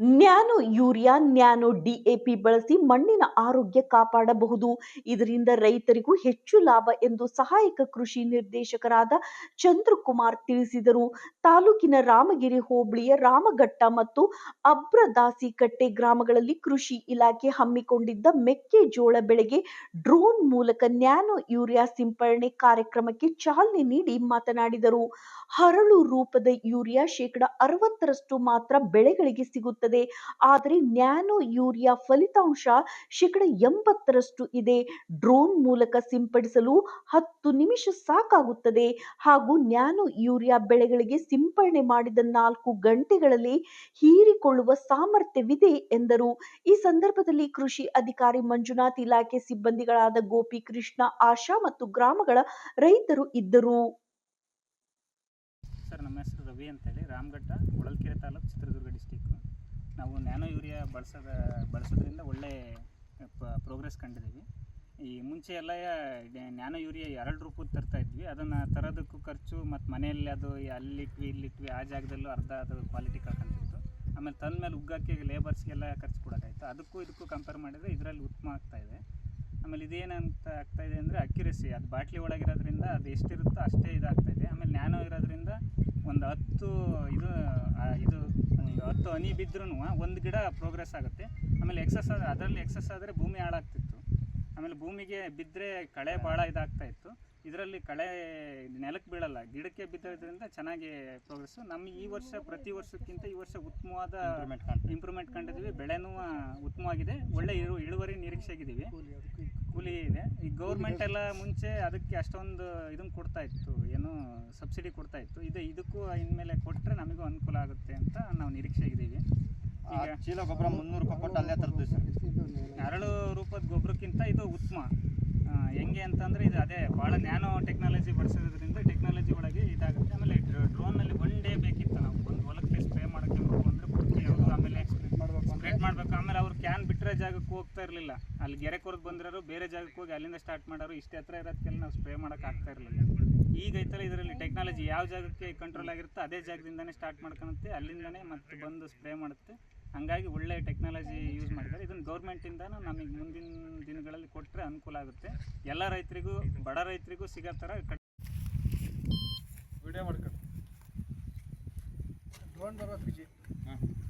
Nano urea, nano DAP ಬಳಸಿ ಮಣ್ಣಿನ ಆರೋಗ್ಯ ಕಾಪಾಡಬಹುದು. ಇದರಿಂದ ರೈತರಿಗೂ ಹೆಚ್ಚು ಲಾಭ ಎಂದು ಸಹಾಯಕ ಕೃಷಿ ನಿರ್ದೇಶಕರಾದ ಚಂದ್ರಕುಮಾರ್ ತಿಳಿಸಿದರು. ತಾಲೂಕಿನ ರಾಮಗಿರಿ ಹೋಬಳಿಯ ರಾಮಘಟ್ಟ ಮತ್ತು ಅಬ್ರದಾಸಿಕಟ್ಟೆ ಗ್ರಾಮಗಳಲ್ಲಿ ಕೃಷಿ ಇಲಾಖೆ ಹಮ್ಮಿಕೊಂಡಿದ್ದ ಮೆಕ್ಕೆಜೋಳ ಬೆಳೆಗೆ ಡ್ರೋನ್ ಮೂಲಕ ನ್ಯಾನೋ ಯೂರಿಯಾ ಸಿಂಪರಣೆ ಕಾರ್ಯಕ್ರಮಕ್ಕೆ ಚಾಲನೆ ನೀಡಿ ಮಾತನಾಡಿದರು. ಹರಳು ರೂಪದ ಯೂರಿಯಾ ಶೇಕಡ ಅರವತ್ತರಷ್ಟು ಮಾತ್ರ ಬೆಳೆಗಳಿಗೆ ಸಿಗುತ್ತದೆ. ಆದರೆ ನ್ಯಾನೋ ಯೂರಿಯಾ ಫಲಿತಾಂಶ ಶೇಕಡ ಎಂಬತ್ತರಷ್ಟು ಇದೆ. ಡ್ರೋನ್ ಮೂಲಕ ಸಿಂಪಡಿಸಲು ಹತ್ತು ನಿಮಿಷ ಸಾಕಾಗುತ್ತದೆ. ಹಾಗೂ ನ್ಯಾನೋ ಯೂರಿಯಾ ಬೆಳೆಗಳಿಗೆ ಸಿಂಪಡಣೆ ಮಾಡಿದ ನಾಲ್ಕು ಗಂಟೆಗಳಲ್ಲಿ ಹೀರಿಕೊಳ್ಳುವ ಸಾಮರ್ಥ್ಯವಿದೆ ಎಂದರು. ಈ ಸಂದರ್ಭದಲ್ಲಿ ಕೃಷಿ ಅಧಿಕಾರಿ ಮಂಜುನಾಥ್ ಇಲಾಖೆ ಸಿಬ್ಬಂದಿಗಳಾದ ಗೋಪಿ ಕೃಷ್ಣ, ಆಶಾ ಮತ್ತು ಗ್ರಾಮಗಳ ರೈತರು ಇದ್ದರು. ಸರ್, ನಮ್ಮ ಹೆಸರು ರವಿ ಅಂತೇಳಿ. ರಾಮಘಟ್ಟ, ಹೊಳಲ್ಕೆರೆ ತಾಲೂಕು ಚಿತ್ರದುರ್ಗ ಡಿಸ್ಟಿಕ್ಕು ನಾವು ನ್ಯಾನೋ ಯೂರಿಯಾ ಬಳಸೋದ, ಬಳಸೋದ್ರಿಂದ ಒಳ್ಳೆ ಪ್ರೋಗ್ರೆಸ್ ಕಂಡಿದ್ದೀವಿ. ಈ ಮುಂಚೆ ಎಲ್ಲ ನ್ಯಾನೋ ಯೂರಿಯಾ ಎರಡು ರೂಪದ ತರ್ತಾ ಇದ್ವಿ. ಅದನ್ನು ತರೋದಕ್ಕೂ ಖರ್ಚು ಮತ್ತು ಮನೆಯಲ್ಲಿ ಅದು ಅಲ್ಲಿಟ್ವಿ ಇಲ್ಲಿಟ್ವಿ ಆ ಜಾಗದಲ್ಲೂ ಅರ್ಧ ಅದು ಕ್ವಾಲಿಟಿ ಕಳ್ಕೊಂತಿತ್ತು. ಆಮೇಲೆ ತಂದ ಮೇಲೆ ಉಗ್ಗಕ್ಕೆ ಲೇಬರ್ಸ್ಗೆಲ್ಲ ಖರ್ಚು ಕೊಡೋಕ್ಕಾಯ್ತು ಅದಕ್ಕೂ ಇದಕ್ಕೂ ಕಂಪೇರ್ ಮಾಡಿದರೆ ಇದರಲ್ಲಿ ಉತ್ತಮ ಆಗ್ತಾ ಇದೆ. ಆಮೇಲೆ ಇದೇನಂತ ಆಗ್ತಾ ಇದೆ ಅಂದರೆ ಅಕ್ಯುರೆಸಿ ಅದು ಬಾಟ್ಲಿ ಒಳಗಿರೋದ್ರಿಂದ ಅದು ಎಷ್ಟಿರುತ್ತೋ ಅಷ್ಟೇ ಇದಾಗ್ತಾ ಇದೆ. ಆಮೇಲೆ ನ್ಯಾನೋ ಇರೋದ್ರಿಂದ ಒಂದು ಹತ್ತು ಇದು ಇದು ಒಂದು ಹತ್ತು ಹನಿ ಬಿದ್ರೂ ಒಂದು ಗಿಡ ಪ್ರೋಗ್ರೆಸ್ ಆಗುತ್ತೆ. ಆಮೇಲೆ ಎಕ್ಸಸ್ ಅದರಲ್ಲಿ ಎಕ್ಸಸ್ ಆದರೆ ಭೂಮಿ ಹಾಳಾಗ್ತಿತ್ತು. ಆಮೇಲೆ ಭೂಮಿಗೆ ಬಿದ್ದರೆ ಕಳೆ ಭಾಳ ಇದಾಗ್ತಾ ಇತ್ತು. ಇದರಲ್ಲಿ ಕಳೆ ನೆಲಕ್ಕೆ ಬೀಳಲ್ಲ ಗಿಡಕ್ಕೆ ಬಿದ್ದೋದ್ರಿಂದ ಚೆನ್ನಾಗಿ ಪ್ರೋಗ್ರೆಸ್ಸು ನಮ್ಮ ಈ ವರ್ಷ ಪ್ರತಿ ವರ್ಷಕ್ಕಿಂತ ಈ ವರ್ಷ ಉತ್ತಮವಾದ ಇಂಪ್ರೂವ್ಮೆಂಟ್ ಕಂಡಿದ್ದೀವಿ. ಬೆಳೆನೂ ಉತ್ತಮವಾಗಿದೆ. ಒಳ್ಳೆ ಇಳು ಇಳುವರಿ ನಿರೀಕ್ಷೆಗಿದ್ದೀವಿ. ಕೂಲಿ ಇದೆ. ಈ ಗೌರ್ಮೆಂಟ್ ಎಲ್ಲ ಮುಂಚೆ ಅದಕ್ಕೆ ಅಷ್ಟೊಂದು ಇದನ್ನು ಕೊಡ್ತಾ ಇತ್ತು. ಏನು ಸಬ್ಸಿಡಿ ಕೊಡ್ತಾ ಇತ್ತು. ಇದು ಇದಕ್ಕೂ ಇನ್ಮೇಲೆ ಕೊಟ್ಟರೆ ನಮಗೂ ಅನುಕೂಲ ಆಗುತ್ತೆ ಅಂತ ನಾವು ನಿರೀಕ್ಷೆ ಇದ್ದೀವಿ. ಈಗ ಚೀಲ ಗೊಬ್ಬರ ಮುನ್ನೂರು ರೂಪಾಯಿ ಕೊಟ್ಟು ಅಲ್ಲೇ ಸರ್. ಅರಳು ರೂಪದ ಗೊಬ್ಬರಕ್ಕಿಂತ ಇದು ಉತ್ತಮ. ಹೆಂಗೆ ಅಂತಂದರೆ ಇದು ಅದೇ ಭಾಳ ನ್ಯಾನೋ ಟೆಕ್ನಾಲಜಿ ಬಳಸೋದ್ರಿಂದ ಟೆಕ್ನಾಲಜಿ ಒಳಗೆ ಇದಾಗುತ್ತೆ. ಆಮೇಲೆ ಡ್ರೋನಲ್ಲಿ ಒನ್ ಡೇ ಬೇಕಿತ್ತು ನಾವು ಒಂದು ಹೊಲಕ್ಕೆ ಸ್ಪ್ರೇ ಮಾಡೋಕ್ಕೆ ಅಂದರೆ ಬುಟ್ಟಿ ಅವರು ಆಮೇಲೆ ಸ್ಪ್ರೆಡ್ ಮಾಡಬೇಕು ಆಮೇಲೆ ಅವ್ರು ಬಿಟ್ಟರೆ ಜಾಗಕ್ಕೆ ಹೋಗ್ತಾ ಇರಲಿಲ್ಲ. ಅಲ್ಲಿ ಗೆರೆ ಕೊರದು ಬಂದಿರೋರು ಬೇರೆ ಜಾಗಕ್ಕೆ ಹೋಗಿ ಅಲ್ಲಿಂದ ಸ್ಟಾರ್ಟ್ ಮಾಡೋರು ಇಷ್ಟೇ ಹತ್ರ ಇರೋದಕ್ಕೆಲ್ಲ ನಾವು ಸ್ಪ್ರೇ ಮಾಡೋಕೆ ಆಗ್ತಾ ಇರಲಿಲ್ಲ. ಈಗ ಐತಲ್ಲ ಇದರಲ್ಲಿ ಟೆಕ್ನಾಲಜಿ ಯಾವ ಜಾಗಕ್ಕೆ ಕಂಟ್ರೋಲ್ ಆಗಿರುತ್ತೋ ಅದೇ ಜಾಗದಿಂದನೇ ಸ್ಟಾರ್ಟ್ ಮಾಡ್ಕೊಳುತ್ತೆ ಅಲ್ಲಿಂದನೇ ಮತ್ತೆ ಬಂದು ಸ್ಪ್ರೇ ಮಾಡುತ್ತೆ. ಹಂಗಾಗಿ ಒಳ್ಳೆ ಟೆಕ್ನಾಲಜಿ ಯೂಸ್ ಮಾಡಿದ್ದಾರೆ. ಇದನ್ನು ಗೌರ್ಮೆಂಟಿಂದನೂ ನಮಗೆ ಮುಂದಿನ ದಿನಗಳಲ್ಲಿ ಕೊಟ್ಟರೆ ಅನುಕೂಲ ಆಗುತ್ತೆ. ಎಲ್ಲ ರೈತರಿಗೂ ಬಡ ರೈತರಿಗೂ ಸಿಗೋ ಥರ ಕಟ್- ವಿಡಿಯೋ ಮಾಡ್ಕೊಂಡು ಡ್ರೋನ್ ಬರೋದು ಬಿಜಿ. ಇನ್ನೇನು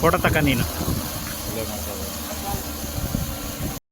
ಫೋಟೋ ತಕ್ಕ ನೀನು.